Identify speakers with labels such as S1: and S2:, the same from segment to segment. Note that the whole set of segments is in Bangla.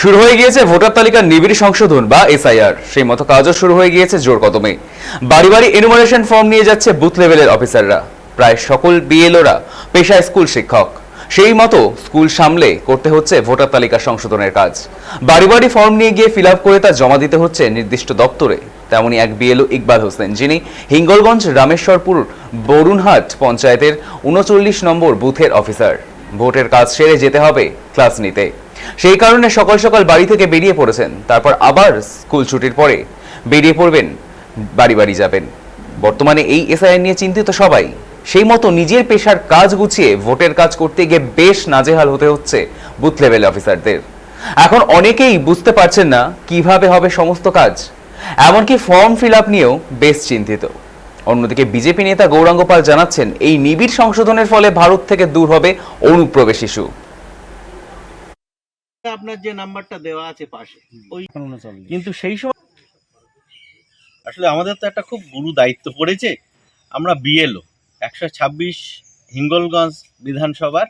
S1: শুরু হয়ে গিয়েছে ভোটার তালিকার নিবিড় সংশোধন বা এসআইআর। সেই মতো কাজও শুরু হয়ে গিয়েছে জোর কদমে। বাড়ি বাড়ি এনুমারেশন ফর্ম নিয়ে যাচ্ছে বুথ লেভেলের অফিসাররা প্রায় সকল বিএলওরা পেশায় স্কুল শিক্ষক। সেই মতো স্কুল সামলে করতে হচ্ছে ভোটার তালিকা সংশোধনের কাজ। বাড়ি বাড়ি ফর্ম নিয়ে গিয়ে ফিল করে তা জমা দিতে হচ্ছে নির্দিষ্ট দপ্তরে। তেমনি এক বিএলও ইকবাল হোসেন, যিনি হিঙ্গলগঞ্জ রামেশ্বরপুর বরুণহাট পঞ্চায়েতের উনচল্লিশ নম্বর বুথের অফিসার ভোটের কাজ সেরে যেতে হবে ক্লাস নিতে। সেই কারণে সকাল সকাল বাড়ি থেকে বেরিয়ে পড়েছেন। তারপর আবার স্কুল ছুটির পরে বেরিয়ে পড়বেন, বাড়ি বাড়ি যাবেন। বর্তমানে এই এসআইআর নিয়ে চিন্তিত সবাই। সেই মতো নিজের পেশার কাজ গুছিয়ে ভোটের কাজ করতে গিয়ে বেশ নাজেহাল হতে হচ্ছে বুথ লেভেল অফিসারদের। এখন অনেকেই বুঝতে পারছেন না কীভাবে হবে সমস্ত কাজ। এমনকি ফর্ম ফিল আপ নিয়েও বেশ চিন্তিত। অন্যদিকে বিজেপি নেতা গৌরাঙ্গ পাল জানাচ্ছেন, এই নিবিড় সংশোধনের ফলে ভারত থেকে দূর হবে অনুপ্রবেশ ইস্যু।
S2: আপনার যে নাম্বারটা দেওয়া আছে পাশে ওই কিন্তু সেই সময় আসলে আমাদের তো একটা খুব গুরু দায়িত্ব পড়েছে। আমরা বিএলও একশো ছাব্বিশ হিঙ্গলগঞ্জ বিধানসভার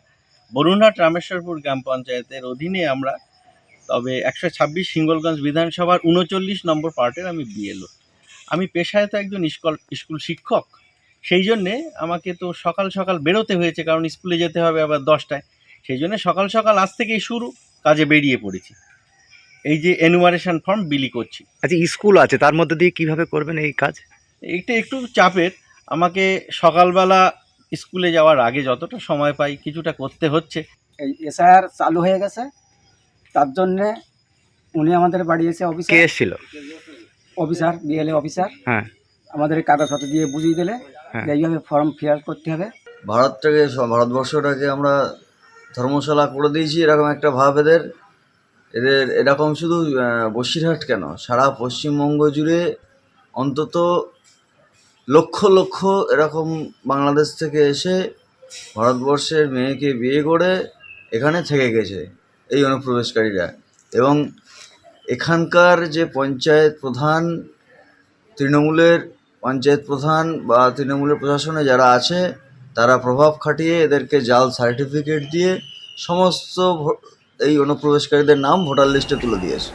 S2: বরুণহাট রামেশ্বরপুর গ্রাম পঞ্চায়েতের অধীনে আমরা তবে একশো ছাব্বিশ হিঙ্গলগঞ্জ বিধানসভার উনচল্লিশ নম্বর পার্টের আমি বিএলও আমি পেশায় তো একজন স্কুল স্কুল শিক্ষক সেই জন্যে আমাকে তো সকাল সকাল বেরোতে হয়েছে কারণ স্কুলে যেতে হবে আবার দশটায়। সেই জন্য সকাল সকাল আজ থেকেই শুরু। কাজে বেরিয়ে পড়েছি। এই যে এনুমারেশন ফর্ম বিলি করছি।
S3: আচ্ছা স্কুল আছে তার মধ্যে দিয়ে কীভাবে করবেন এই কাজ?
S2: এইটা একটু চাপের আমাকে সকালবেলা স্কুলে যাওয়ার আগে যতটা সময় পাই কিছুটা করতে হচ্ছে।
S4: এই এসআইআর চালু হয়ে গেছে তার জন্যে উনি আমাদের বাড়ি এসে
S3: কে
S4: অফিসার
S3: এসেছিল?
S4: অফিসার বিএলএ অফিসার
S3: হ্যাঁ।
S4: আমাদের কাগজপত্র দিয়ে বুঝিয়ে দিলে
S3: হ্যাঁ।
S4: যে এইভাবে ফর্ম ফিল করতে হবে।
S5: ভারতটাকে ভারতবর্ষটাকে আমরা ধর্মশালা করে দিয়েছি, এরকম একটা ভাব এদের। এদের এরকম শুধু বসিরহাট কেন? সারা পশ্চিমবঙ্গ জুড়ে অন্তত লক্ষ লক্ষ এরকম বাংলাদেশ থেকে এসে ভারতবর্ষের মেয়েকে বিয়ে করে এখানে থেকে গেছে এই অনুপ্রবেশকারীরা। এবং এখানকার যে পঞ্চায়েত প্রধান, তৃণমূলের পঞ্চায়েত প্রধান বা তৃণমূলের প্রশাসনে যারা আছে তারা প্রভাব খাটিয়ে এদেরকে জাল সার্টিফিকেট দিয়ে সমস্ত এই অনুপ্রবেশকারীদের নাম ভোটার লিস্টে তুলে দিয়েছে।